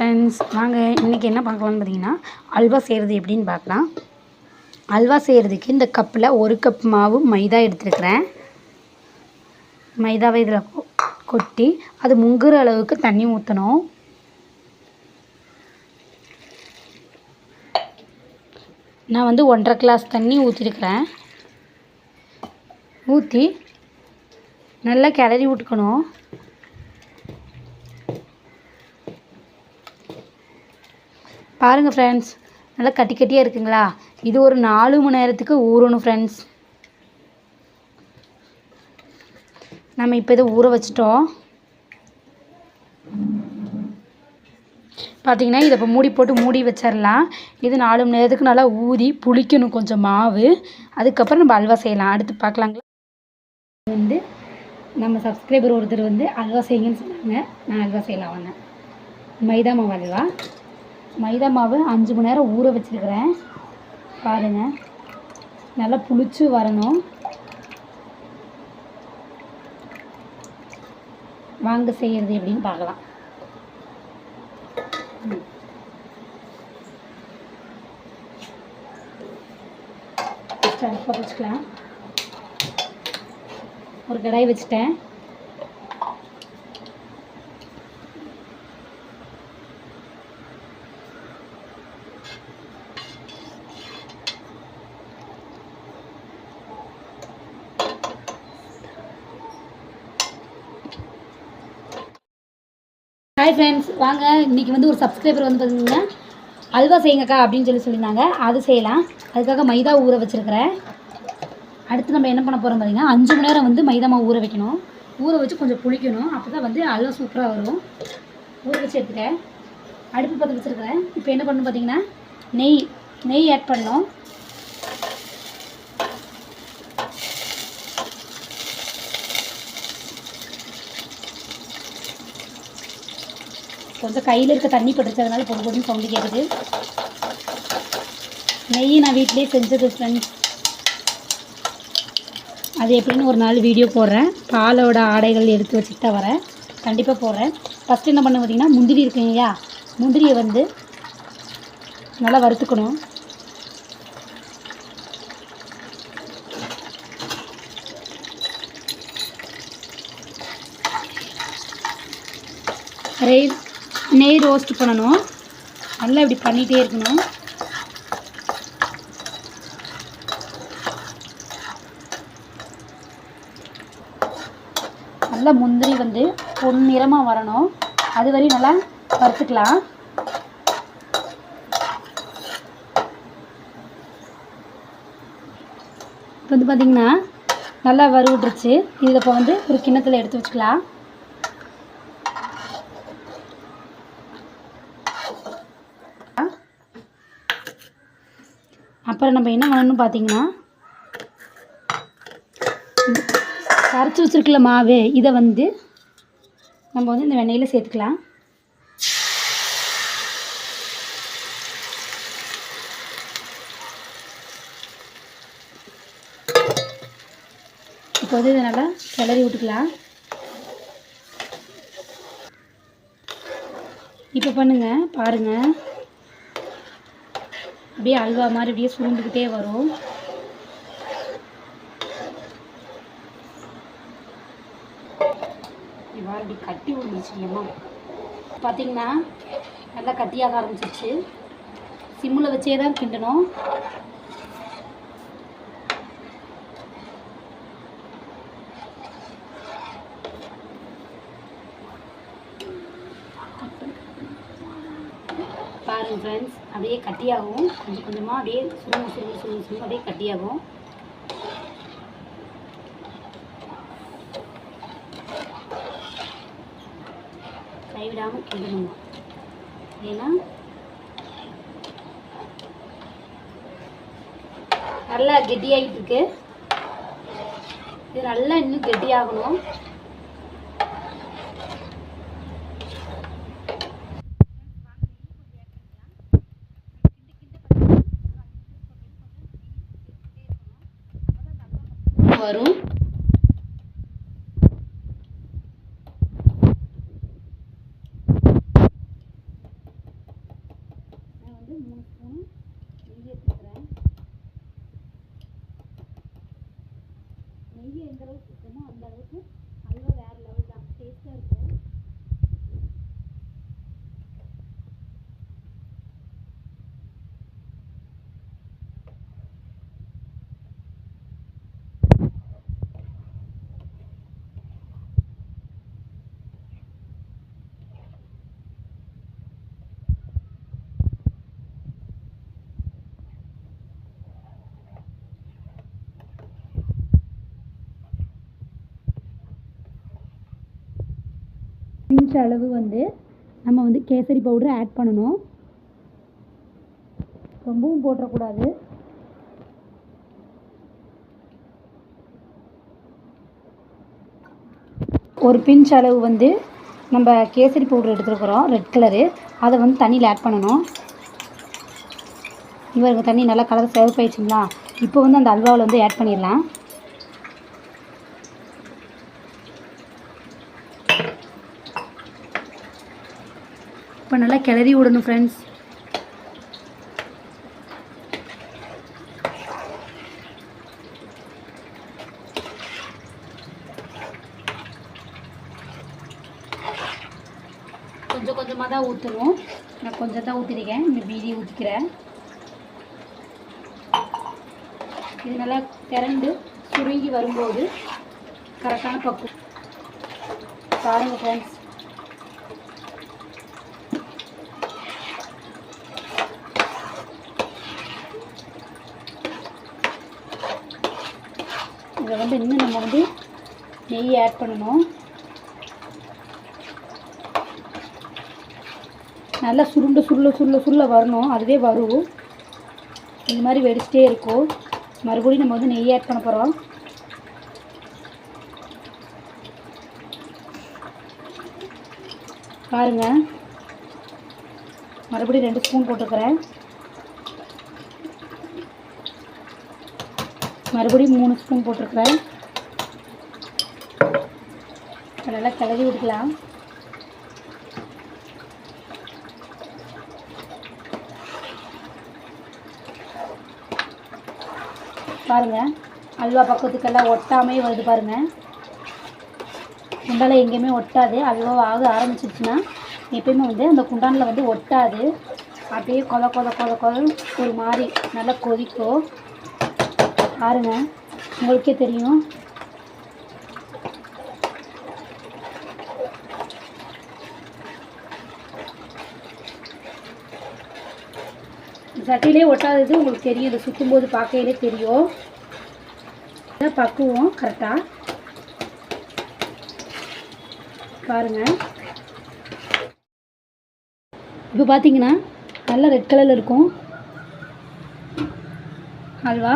Friends நாங்கள் இன்றைக்கி என்ன பார்க்கலான்னு பார்த்தீங்கன்னா அல்வா செய்கிறது எப்படின்னு பார்க்கலாம். அல்வா செய்கிறதுக்கு இந்த கப்பில் ஒரு கப் மாவு மைதா எடுத்துருக்கிறேன். மைதாவை இதில் கொ- கொட்டி அது முங்குற அளவுக்கு தண்ணி ஊற்றணும் நான் வந்து ஒன்றரை கிளாஸ் தண்ணி ஊற்றிருக்கிறேன் ஊற்றி நல்லா கிளறி விட்டுக்கணும். பாருங்கள் ஃப்ரெண்ட்ஸ் நல்லா கட்டி கட்டியாக இருக்குங்களா? இது ஒரு நாலு மணி நேரத்துக்கு ஊறணும் ஃப்ரெண்ட்ஸ் நம்ம இப்போ இதை ஊற வச்சிட்டோம். பார்த்தீங்கன்னா இதை இப்போ மூடி போட்டு மூடி வச்சிடலாம் இது நாலு மணி நேரத்துக்கு நல்லா ஊறி புளிக்கணும் கொஞ்சம் மாவு. அதுக்கப்புறம் நம்ம அல்வா செய்யலாம். அடுத்து பார்க்கலாங்களா? வந்து நம்ம சப்ஸ்கிரைபர் ஒருத்தர் வந்து அல்வா செய்யுங்கன்னு சொன்னாங்க. நான் அல்வா செய்யலாம் வாங்க மைதா மாவு அல்வா. மைதா மாவு அஞ்சு மணி நேரம் ஊற வச்சுருக்கிறேன். பாருங்கள் நல்லா புளிச்சு வரணும். வாங்க செய்கிறது எப்படின்னு பார்க்கலாம். ம். வச்சுக்கலாம் ஒரு கடாய் வச்சுட்டேன். ஃப்ரெண்ட்ஸ் வாங்க இன்றைக்கி வந்து ஒரு சப்ஸ்கிரைபர் வந்து பார்த்தீங்கன்னா அல்வா செய்யுங்கக்கா அப்படின்னு சொல்லி சொல்லியிருந்தாங்க. அது செய்யலாம். அதுக்காக மைதா ஊற வச்சுருக்கிறேன். அடுத்து நம்ம என்ன பண்ண போகிறோம் பார்த்தீங்கன்னா அஞ்சு மணி நேரம் வந்து மைதா மாவு ஊற வைக்கணும். ஊற வச்சு கொஞ்சம் புளிக்கணும். அப்போ தான் வந்து அல்வா சூப்பராக வரும். ஊற வச்சு எடுத்துட்டேன் அடுப்பு பற்ற வச்சுருக்கிறேன். இப்போ என்ன பண்ணணும் பார்த்தீங்கன்னா நெய் நெய் ஆட் பண்ணணும். கொஞ்சம் கையில் இருக்க தண்ணி பட்டுச்சு அதனால பொடி பொடின்னு சவுண்டு கேட்குது நெய் நான் வீட்டிலே செஞ்சது ஃப்ரெண்ட்ஸ் அது எப்படின்னு ஒரு நாள் வீடியோ போடுறேன். பாலோட ஆடைகள் எடுத்து வச்சுட்டு தான் வரேன். கண்டிப்பாக போடுறேன். ஃபஸ்ட்டு என்ன பண்ண பார்த்தீங்கன்னா முந்திரி இருக்குங்க இல்லையா? முந்திரியை வந்து நல்லா வறுத்துக்கணும். ரைஸ் நெய் ரோஸ்ட் பண்ணணும். நல்லா இப்படி பண்ணிகிட்டே இருக்கணும். நல்லா முந்திரி வந்து பொன்னிறமாக வரணும். அது வரையும் நல்லா வறுத்துக்கலாம். இப்போ வந்து பார்த்திங்கன்னா நல்லா வறுவிட்டுருச்சு. இதில் இப்போ வந்து ஒரு கிண்ணத்தில் எடுத்து வச்சுக்கலாம். அப்புறம் நம்ம என்ன பண்ணணும்னு பார்த்தீங்கன்னா கரைச்சி வச்சுருக்கல மாவு இதை வந்து நம்ம வந்து இந்த வெண்ணெயில் சேர்த்துக்கலாம். இப்போ வந்து இதை நல்லா கிளறி விட்டுக்கலாம். இப்போ பண்ணுங்கள் பாருங்கள் அப்படியே அல்வா மாதிரி அப்படியே சுருண்டுக்கிட்டே வரும். இவ்வாறு இப்படி கட்டி விழுந்துச்சுங்கம்மா பார்த்தீங்கன்னா நல்லா கட்டியாக ஆரம்பிச்சிருச்சு. சிம்மில் வச்சே தான் கிண்டணும். பாருங்க ஃப்ரெண்ட்ஸ் அப்படியே கட்டியாகும். கொஞ்சம் கொஞ்சமாக அப்படியே சுருங்க சுருங்க சுருங்க சுருங்க அப்படியே கட்டியாகும். கைவிடாமல் கிண்டணும் ஏன்னா நல்லா கெட்டியாகிட்டு இருக்கு. இது நல்லா இன்னும் கெட்டியாகணும். நெய் எந்த அளவுக்கு ஊற்றமோ அந்த அளவுக்கு அல்வா வேறு லெவல் தான். டேஸ்ட்டாக இருக்கும் பிஞ்ச் அளவு வந்து நம்ம வந்து கேசரி பவுடர் ஆட் பண்ணணும். ரொம்பவும் போட்டுறக்கூடாது ஒரு பிஞ்ச் அளவு வந்து நம்ம கேசரி பவுடர் எடுத்துருக்குறோம் ரெட் கலரு. அதை வந்து தண்ணியில் ஆட் பண்ணணும். இவருக்கு தண்ணி நல்லா கலர் சேவ் ஆயிடுச்சுங்களா? இப்போ வந்து அந்த அல்வாவில் வந்து ஆட் பண்ணிடலாம். இப்போ நல்லா கிளறி விடணும் ஃப்ரெண்ட்ஸ் கொஞ்சம் கொஞ்சமாக தான் ஊற்றணும் நான் கொஞ்சம் தான் ஊற்றிருக்கேன் இந்த பீதி ஊற்றிக்கிறேன் இது நல்லா திரண்டு சுருங்கி வரும்போது கரெக்டான பக்குவம். பாருங்கள் ஃப்ரெண்ட்ஸ் இதை வந்து இன்னும் நம்ம வந்து நெய் ஆட் பண்ணணும். நல்லா சுருண்டு சுருள சுருள சுருள வரணும். அதுவே வரும். இந்த மாதிரி வெடிச்சிட்டே இருக்கும். மறுபடியும் நம்ம வந்து நெய் ஆட் பண்ண போகிறோம் பாருங்க. மறுபடியும் ரெண்டு ஸ்பூன் போட்டுக்கிறேன். மறுபடியும் மூணு ஸ்பூன் போட்டிருக்கிறேன் நல்லா கிளறி விட்டுக்கலாம். பாருங்கள் அல்வா பக்கத்துக்கெல்லாம் ஒட்டாமே வருது பாருங்க. குண்டால எங்கேயுமே ஒட்டாது. அல்வா ஆக ஆரம்பிச்சிருச்சுன்னா எப்பயுமே வந்து அந்த குண்டானில் வந்து ஒட்டாது. அப்படியே கொத கொத கொத கொத ஒரு மாதிரி நல்லா கொதிக்கும். பாருங்கள் உங்களுக்கே தெரியும். சட்டிலே ஒட்டாதது உங்களுக்கு தெரியும். இதை சுற்றும்போது பார்க்கையிலே தெரியும். இதை பக்குவோம் கரெக்டாக பாருங்கள் இப்போ பார்த்தீங்கன்னா நல்லா ரெட் கலரில் இருக்கும். அல்வா.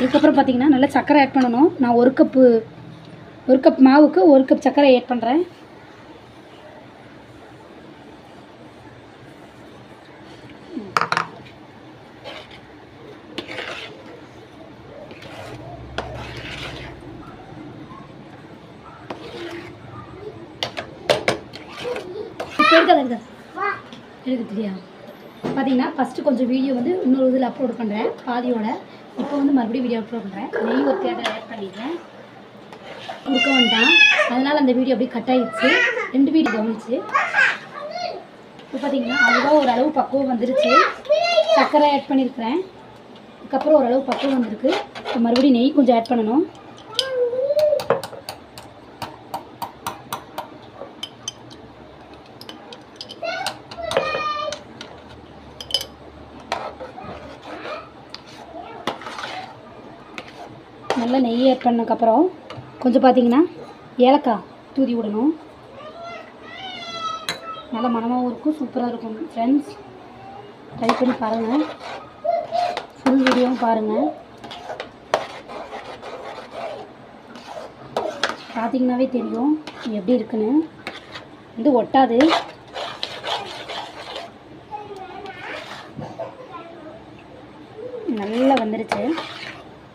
இதுக்கப்புறம் பார்த்தீங்கன்னா நல்லா சர்க்கரை ஆட் பண்ணணும். நான் ஒரு கப்பு ஒரு கப் மாவுக்கு ஒரு கப் சர்க்கரை ஆட் பண்ணுறேன் எடுக்க பார்த்தீங்கன்னா ஃபஸ்ட்டு கொஞ்சம் வீடியோ வந்து இன்னொரு இதில் அப்லோட் பண்ணுறேன் பாதியோட. இப்போ வந்து மறுபடியும் வீடியோ அப்லோட் பண்ணுறேன் நெய் ஒரு தேவை ஆட் பண்ணிட்டேன் கொடுக்க வேண்டாம் அதனால் அந்த வீடியோ அப்படியே கட் ஆகிடுச்சு ரெண்டு வீடியோ கவனிச்சு. இப்போ பார்த்தீங்கன்னா அதுதான் ஓரளவு பக்குவம் வந்துருச்சு. சர்க்கரை ஆட் பண்ணியிருக்கிறேன் அதுக்கப்புறம் ஓரளவு பக்குவம் வந்திருக்கு. இப்போ மறுபடியும் நெய் கொஞ்சம் ஆட் பண்ணணும். நல்லா நெய் ஆட் பண்ணதுக்கப்புறம் கொஞ்சம் பார்த்தீங்கன்னா ஏலக்காய் தூதி விடணும். நல்லா மனமாகவும் இருக்கும் சூப்பராக இருக்கும். ஃப்ரெண்ட்ஸ் ட்ரை பண்ணி பாருங்கள் ஃபுல் வீடியோவும் பாருங்கள் பார்த்தீங்கன்னாவே தெரியும் எப்படி இருக்குன்னு. வந்து ஒட்டாது. நல்லா வந்துருச்சு.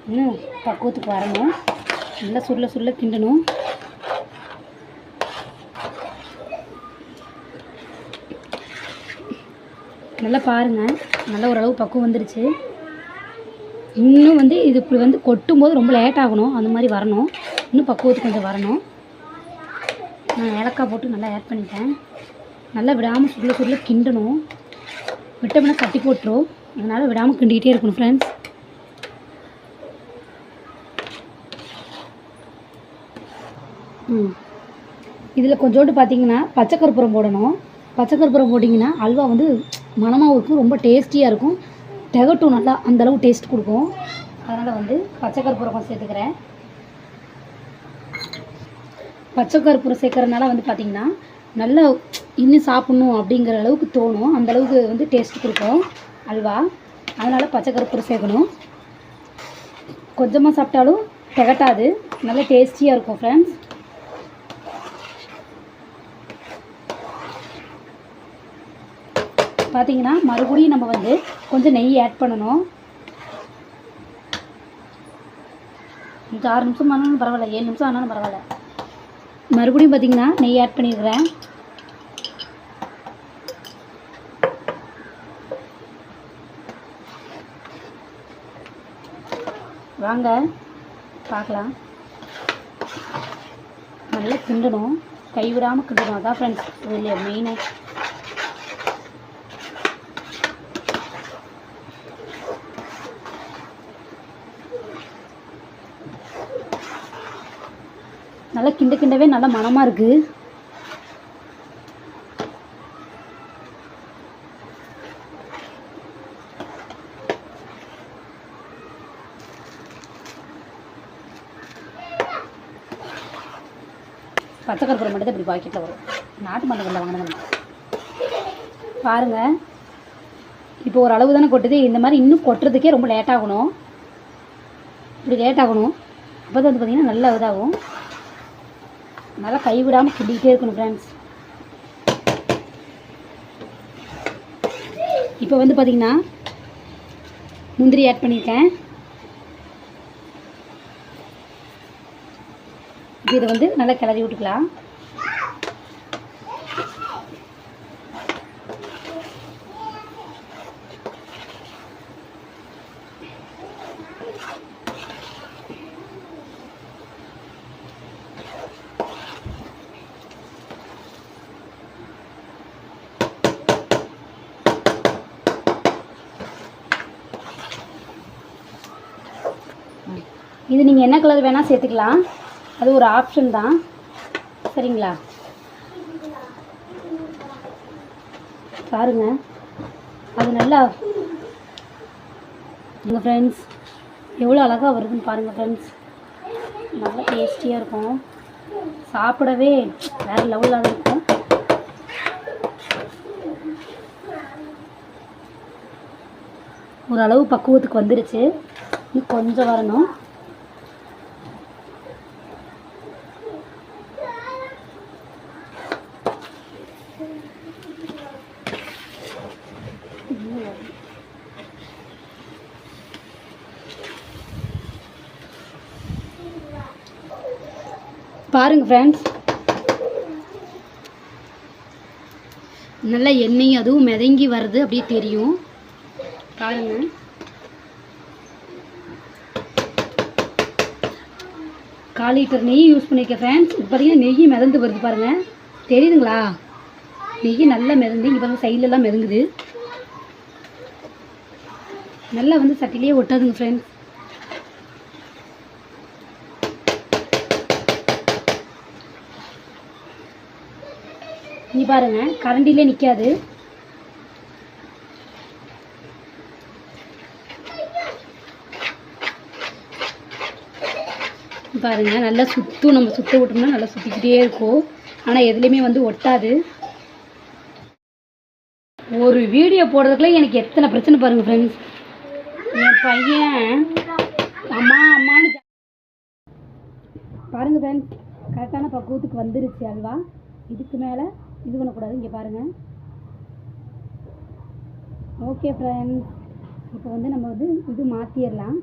இன்னும் பக்குவத்துக்கு வரணும். நல்லா சுருள சுருள கிண்டணும். நல்லா பாருங்கள் நல்லா ஓரளவு பக்குவம் வந்துருச்சு. இன்னும் வந்து இது இப்படி வந்து கொட்டும் போது ரொம்ப லேட் ஆகணும். அந்த மாதிரி வரணும். இன்னும் பக்குவத்துக்கு கொஞ்சம் வரணும். நான் ஏலக்காய் போட்டு நல்லா ஆட் பண்ணிட்டேன். நல்லா விடாமல் சுருள சுருள கிண்டணும். விட்டோம்னா கட்டி போட்டுரும். அதனால் விடாமல் கிண்டிக்கிட்டே இருக்கணும் ஃப்ரெண்ட்ஸ் இதில் கொஞ்சோண்டு பார்த்தீங்கன்னா பச்சை கற்பூரம் போடணும். பச்சை கற்பூரம் போட்டிங்கன்னா அல்வா வந்து மனமாகவும் இருக்கும் ரொம்ப டேஸ்டியாக இருக்கும். திகட்டும் நல்லா அந்தளவு டேஸ்ட் கொடுக்கும். அதனால் வந்து பச்சை கற்பூரம் சேர்த்துக்கிறேன். பச்சை கற்பூரம் சேர்க்கறதுனால வந்து பார்த்திங்கன்னா நல்லா இன்னும் சாப்பிட்ணும் அப்படிங்கிற அளவுக்கு தோணும். அந்த அளவுக்கு வந்து டேஸ்ட் கொடுக்கும் அல்வா. அதனால் பச்சை கற்பூரம் சேர்க்கணும். கொஞ்சமாக சாப்பிட்டாலும் திகட்டாது. நல்லா டேஸ்டியாக இருக்கும் ஃப்ரெண்ட்ஸ் பார்த்தீங்கன்னா மறுபடியும் நம்ம வந்து கொஞ்சம் நெய் ஆட் பண்ணணும். ஆறு நிமிஷம் ஆனாலும் பரவாயில்ல ஏழு நிமிஷம் ஆனாலும் பரவாயில்ல. மறுபடியும் பார்த்தீங்கன்னா நெய் ஆட் பண்ணிடுறேன். வாங்க பார்க்கலாம். நல்லா கிண்டணும். கைவிடாமல் கிண்டணும். அதான் ஃப்ரெண்ட்ஸ் இதில் மெயினு நல்லா கிண்ட கிண்டவே நல்லா மணமாக இருக்குது பச்சை கருப்பூரம் மட்டும் தான் இப்படி பாக்கெட்டில் வரும். நாட்டு மருந்து கடையில் வாங்கினது பாருங்கள் இப்போ ஒரு அளவு தானே கொட்டுது. இந்த மாதிரி இன்னும் கொட்டுறதுக்கே ரொம்ப லேட் ஆகணும். இப்படி லேட் ஆகணும். அப்போ தான் வந்து பார்த்திங்கன்னா நல்லா இதாகும். நல்லா கைவிடாமல் கிண்டிக்கிட்டே இருக்கணும் ஃப்ரெண்ட்ஸ் இப்போ வந்து பார்த்திங்கன்னா முந்திரி ஆட் பண்ணியிருக்கேன். இப்போ இதை வந்து நல்லா கிளறி விட்டுக்கலாம். இது நீங்கள் என்ன கலர் வேணால் சேர்த்துக்கலாம். அது ஒரு ஆப்ஷன் தான். சரிங்களா? பாருங்க. அது நல்லா எங்கள் ஃப்ரெண்ட்ஸ் எவ்வளோ அழகாக வருதுன்னு பாருங்கள் ஃப்ரெண்ட்ஸ் நல்லா டேஸ்டியாக இருக்கும். சாப்பிடவே வேறு லெவலில் இருக்கும். ஓரளவு பக்குவத்துக்கு வந்துருச்சு. இன்னும் கொஞ்சம் வரணும். பாருங்கள் ஃப்ரெண்ட்ஸ் நல்லா எண்ணெய் அதுவும் மிதங்கி வருது அப்படியே தெரியும். பாருங்கள் கால் லிட்டர் நெய் யூஸ் பண்ணியிருக்கேன் ஃப்ரெண்ட்ஸ் இப்போ பார்த்தீங்கன்னா நெய் மிதந்து வருது பாருங்கள் தெரியுதுங்களா? நெய் நல்லா மிதந்து இங்கே பாருங்கள் சைட்லலாம் மிதங்குது. நல்லா வந்து சட்டிலேயே ஒட்டாதுங்க ஃப்ரெண்ட்ஸ் நீ பாருங்க கரண்டிலே நிற்காது பாருங்க நல்லா சுற்றும் நம்ம சுத்த விட்டோம்னா நல்லா சுற்றிக்கிட்டே இருக்கும். ஆனால் எதுலேயுமே வந்து ஒட்டாது. ஒரு வீடியோ போடுறதுக்குள்ள எனக்கு எத்தனை பிரச்சனை பாருங்க ஃப்ரெண்ட்ஸ் என் பையன் அம்மா அம்மான்னு பாருங்க ஃப்ரெண்ட்ஸ் கரெக்டான பக்குவத்துக்கு வந்துருச்சு அல்வா. இதுக்கு மேலே இது பண்ணக்கூடாது இங்கே பாருங்கள் ஓகே ஃப்ரெண்ட்ஸ் இப்போ வந்து நம்ம வந்து இது மாற்றிடலாம்